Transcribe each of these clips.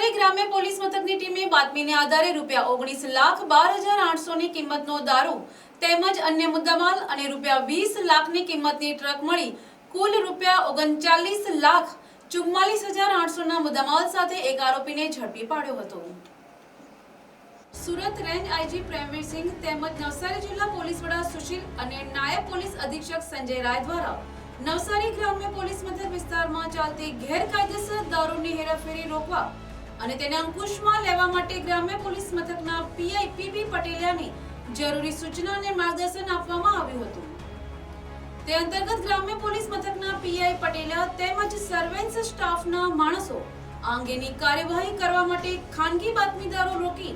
નવસારી ગ્રામ્ય પોલીસ મથકની ટીમે બાતમીને આધારે રૂપિયા ઓગણીસ લાખ બાર હજાર આઠસોની કિંમતનો દારૂ તેમજ અન્ય મુદ્દામાલ અને રૂપિયા વીસ લાખની કિંમતની ટ્રક મળી કુલ રૂપિયા ઓગણચાલીસ લાખ ચુમ્માલીસ હજાર આઠસોના મુદ્દામાલ સાથે એક આરોપીને ઝડપી પાડ્યો હતો. સુરત રેન્જ આઈજી પ્રેમવીરસિંહ તેમજ નવસારી જિલ્લા પોલીસ વડા સુશીલ અને નાયબ પોલીસ અધિક્ષક સંજય રાય દ્વારા નવસારી ગ્રામ્ય પોલીસ મથક વિસ્તારમાં ચાલતી ગેરકાયદેસર દારૂની હેરાફેરી રોકવા અને તેને અંકુશમાં લેવા માટે ગ્રામ્ય પોલીસ મથકના પીઆઈ પીબી પટેલિયાની જરૂરી સૂચના અને માર્ગદર્શન આપવામાં આવ્યું હતું. તે અંતર્ગત ગ્રામ્ય પોલીસ મથકના પીઆઈ પટેલિયા તેમજ સર્વેન્સ સ્ટાફના માણસો આ અંગેની કાર્યવાહી કરવા માટે ખાનગી બાતમીદારો રોકી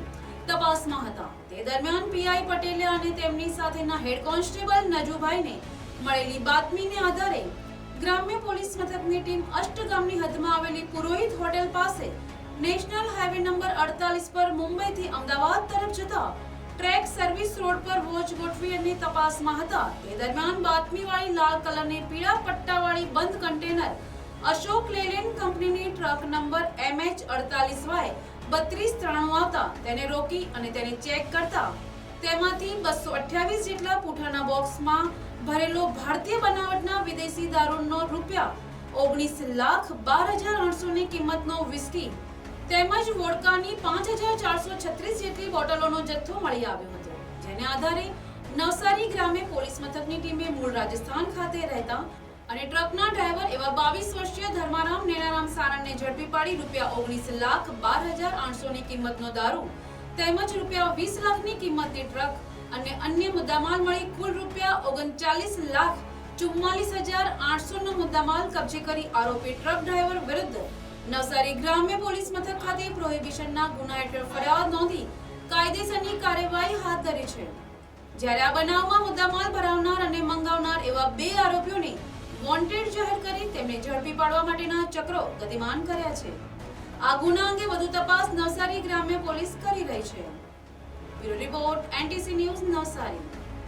તપાસમાં હતા. તે દરમિયાન પીઆઈ પટેલિયા અને તેમની સાથેના હેડ કોન્સ્ટેબલ નજુભાઈને મળેલી બાતમીને આધારે ગ્રામ્ય પોલીસ મથકની ટીમ અષ્ટગામની હદમાં આવેલી પુરોહિત હોટેલ પાસે નેશનલ હાઈવે નંબર અડતાલીસ પર મુંબઈથી અમદાવાદ તરફ જતા ટ્રેક સર્વિસ રોડ પર વોચ ગોઠવી અને તપાસમાં હતા. તે દરમિયાન બાતમીવાળી લાલ કલરની પીળા પટ્ટાવાળી બંધ કન્ટેનર અશોક લેલેન્ડ કંપનીની ટ્રક નંબર વાય બત્રીસ ત્રાણું આવતા તેને રોકી અને તેને ચેક કરતા તેમાંથી બસો અઠ્યાવીસ જેટલા પૂઠાના બોક્સમાં ભરેલો ભારતીય બનાવટના વિદેશી દારૂનો રૂપિયા ઓગણીસ લાખ બાર હજાર આઠસોની કિંમતનો વિસ્કી તેમજ વોડકાની પાંચ હજાર ચારસો છત્રીસ જેટલી બોટલોનો જથ્થો મળી આવ્યો હતો, જેને આધારે નવસારી ગ્રામે પોલીસ મથકની ટીમે મૂળ રાજસ્થાન ખાતે રહેતા અને ટ્રકના ડ્રાઈવર એવા બાવીસ વર્ષીય ધર્મારામ નેનારામ સારણને ઝડપી પાડી રૂપિયા ઓગણીસ લાખ બાર હજાર આઠસોની કિંમતનો દારૂ તેમજ રૂપિયા વીસ લાખની કિંમતની ટ્રક અને અન્ય મુદ્દામાલ મળી કુલ રૂપિયા ઓગણચાલીસ લાખ ચુમ્માલીસ હજાર આઠસો નો મુદ્દામાલ કબજે કરી આરોપી ટ્રક ડ્રાઈવર વિરુદ્ધ નવસારી ગ્રામ્ય પોલીસ મથક ખાતે પ્રોહિબિશનના ગુના હેઠળ ફરિયાદ નોંધી કાયદેસરની કાર્યવાહી હાથ ધરી છે. જ્યારે આ બનાવમાં મુદ્દામાલ ભરાવનાર અને મંગાવનાર એવા બે આરોપીઓને વોન્ટેડ જાહેર કરી તેમને ઝડપી પાડવા માટેના ચક્રો ગતિમાન કર્યા છે. આ ગુના અંગે વધુ તપાસ નવસારી ગ્રામ્ય પોલીસ કરી રહી છે. Bureau report, NTC news Navsari.